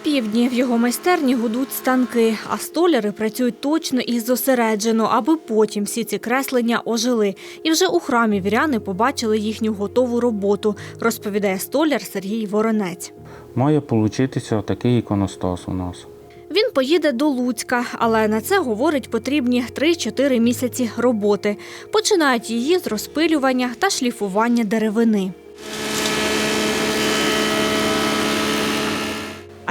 Опівдні в його майстерні гудуть станки, а столяри працюють точно і зосереджено, аби потім всі ці креслення ожили. І вже у храмі віряни побачили їхню готову роботу, розповідає столяр Сергій Воронець. Має получитися такий іконостас у нас. Він поїде до Луцька, але на це говорить потрібні 3-4 місяці роботи. Починають її з розпилювання та шліфування деревини.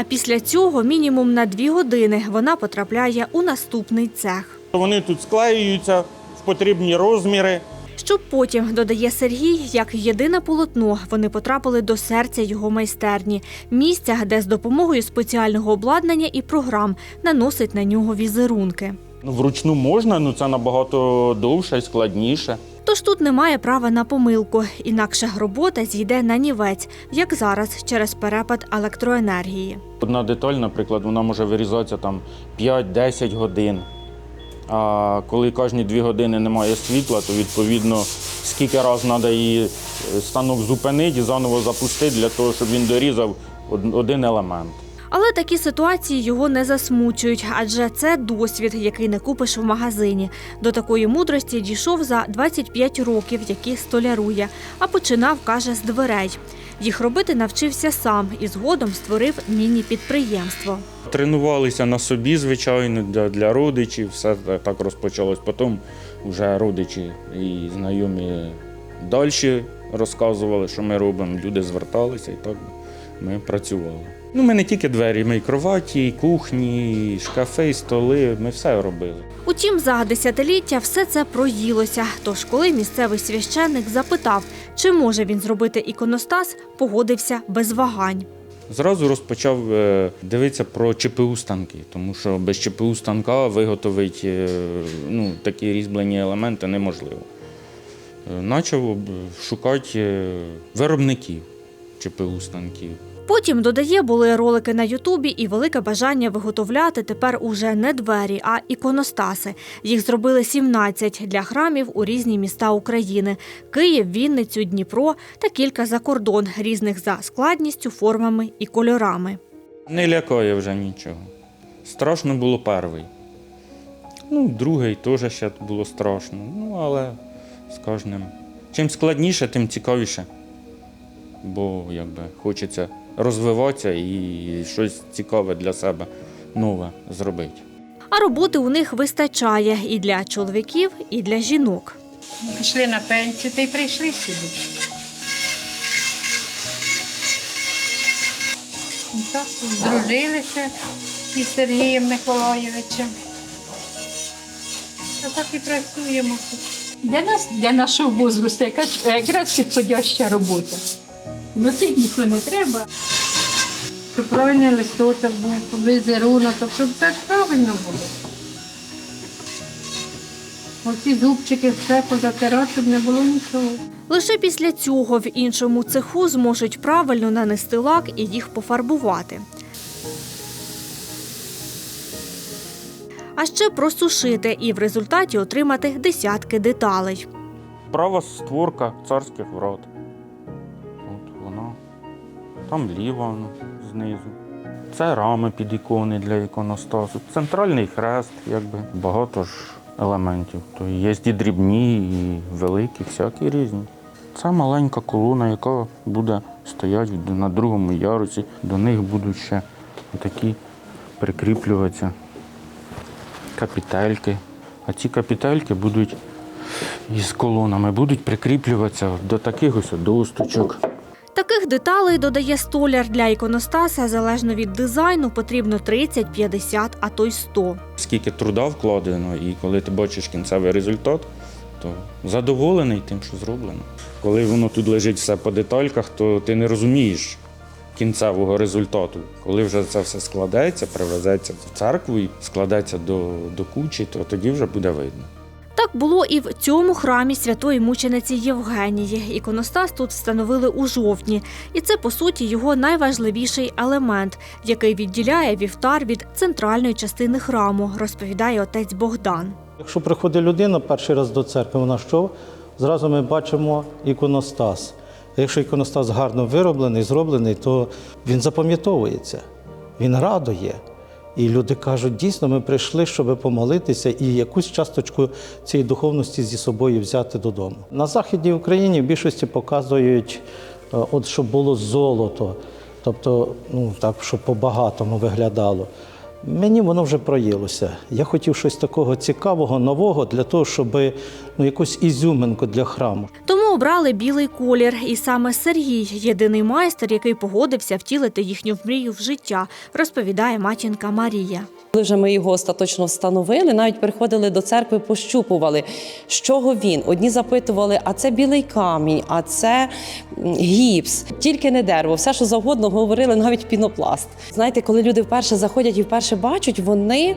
А після цього мінімум на 2 години вона потрапляє у наступний цех. Вони тут склеюються в потрібні розміри. Щоб потім, додає Сергій, як єдине полотно, вони потрапили до серця його майстерні, місця, де з допомогою спеціального обладнання і програм наносить на нього візерунки. Ну, Вручну можна, але це набагато довше і складніше. Тож тут немає права на помилку, інакше робота зійде на нівець, як зараз через перепад електроенергії. Одна деталь, наприклад, вона може вирізатися там 5-10 годин. А коли кожні 2 години немає світла, то відповідно скільки разів треба її е, станок зупинити і заново запустити для того, щоб він дорізав один елемент. Але такі ситуації його не засмучують, адже це досвід, який не купиш в магазині. До такої мудрості дійшов за 25 років, які столярує, а починав, каже, з дверей. Їх робити навчився сам і згодом створив міні-підприємство. Тренувалися на собі, звичайно, для, для родичів. Все так розпочалось. Потім вже родичі і знайомі далі розказували, що ми робимо. Люди зверталися і так ми працювали. Ну, ми не тільки двері, ми і кроваті, і кухні, і шкафи, і столи. Ми все робили. Утім, за десятиліття все це проїлося. Тож, коли місцевий священник запитав, чи може він зробити іконостас, погодився без вагань. Зразу розпочав е, дивитися про ЧПУ станки, тому що без ЧПУ станка виготовити е, ну, такі різьблені елементи неможливо. Почав шукати е, виробників ЧПУ станків. Потім додає, були ролики на Ютубі і велике бажання виготовляти тепер уже не двері, а іконостаси. Їх зробили 17 для храмів у різні міста України: Київ, Вінницю, Дніпро та кілька за кордон, різних за складністю, формами і кольорами. Не лякає вже нічого. Страшно було перший. Ну, другий теж ще було страшно. Ну, але з кожним. Чим складніше, тим цікавіше. Бо якби хочеться розвиватися і щось цікаве для себе нове зробити. А роботи у них вистачає і для чоловіків, і для жінок. Пішли на пенсію та й прийшли сюди. І так здружилися із Сергієм Миколаєвичем. А так і працюємо тут. Для нас, для нашого возрасту, якраз підходяща робота. Носити ніхто не треба. Щоб правильний листочок був, візерунок, щоб все правильно було. Оці зубчики все позатирати, щоб не було нічого. Лише після цього в іншому цеху зможуть правильно нанести лак і їх пофарбувати. А ще просушити і в результаті отримати десятки деталей. Права створка царських врат. Там ліва знизу. Це рами під ікони для іконостасу. Центральний хрест, якби багато ж елементів. То є і дрібні, і великі, всякі різні. Це маленька колона, яка буде стояти на другому ярусі. До них будуть ще такі прикріплюватися капітельки. А ці капітельки будуть із колонами будуть прикріплюватися до таких ось досточок. Таких деталей додає столяр для іконостаса залежно від дизайну потрібно 30, 50, а то й 100. Скільки труда вкладено, і коли ти бачиш кінцевий результат, то задоволений тим, що зроблено. Коли воно тут лежить все по детальках, то ти не розумієш кінцевого результату. Коли вже це все складеться, привезеться в церкву і складеться до, до кучі, то тоді вже буде видно. Так було і в цьому храмі святої мучениці Євгенії. Іконостас тут встановили у жовтні, і це по суті його найважливіший елемент, який відділяє вівтар від центральної частини храму, розповідає отець Богдан. Якщо приходить людина перший раз до церкви, вона що? Зразу ми бачимо іконостас. Якщо іконостас гарно вироблений, зроблений, то він запам'ятовується. він радує. І люди кажуть, дійсно, ми прийшли, щоб помолитися і якусь часточку цієї духовності зі собою взяти додому. На Західній Україні в більшості показують, е, от щоб було золото, тобто, ну так, щоб по-багатому виглядало. Мені воно вже проїлося. Я хотів щось такого цікавого, нового для того, щоб ну, якусь ізюминку для храму. Тому обрали білий колір. І саме Сергій єдиний майстер, який погодився втілити їхню мрію в життя, розповідає матінка Марія. Коли вже ми його остаточно встановили, навіть приходили до церкви, пощупували, з чого він. Одні запитували, а це білий камінь, а це гіпс, тільки не дерево, все, що завгодно говорили, навіть пінопласт. Знаєте, коли люди вперше заходять і вперше бачать, вони.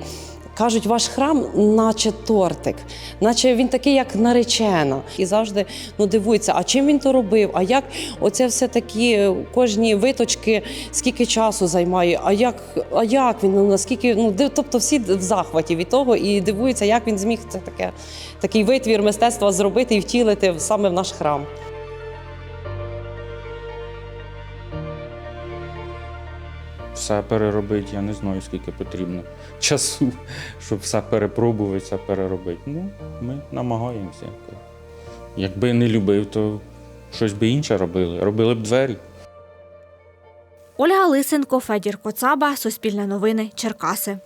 Кажуть, ваш храм, наче тортик, наче він такий, як наречена. І завжди ну, дивуються, а чим він то робив? А як оце все такі кожні виточки, скільки часу займає? А як, а як він? Ну наскільки ну див- тобто всі в захваті від того і дивуються, як він зміг це таке такий витвір мистецтва зробити і втілити саме в наш храм. Все переробити, я не знаю, скільки потрібно часу, щоб все перепробувати, все переробити. Ну, ми намагаємося. Якби не любив, то щось би інше робили. Робили б двері. Ольга Лисенко, Федір Коцаба, Суспільне новини, Черкаси.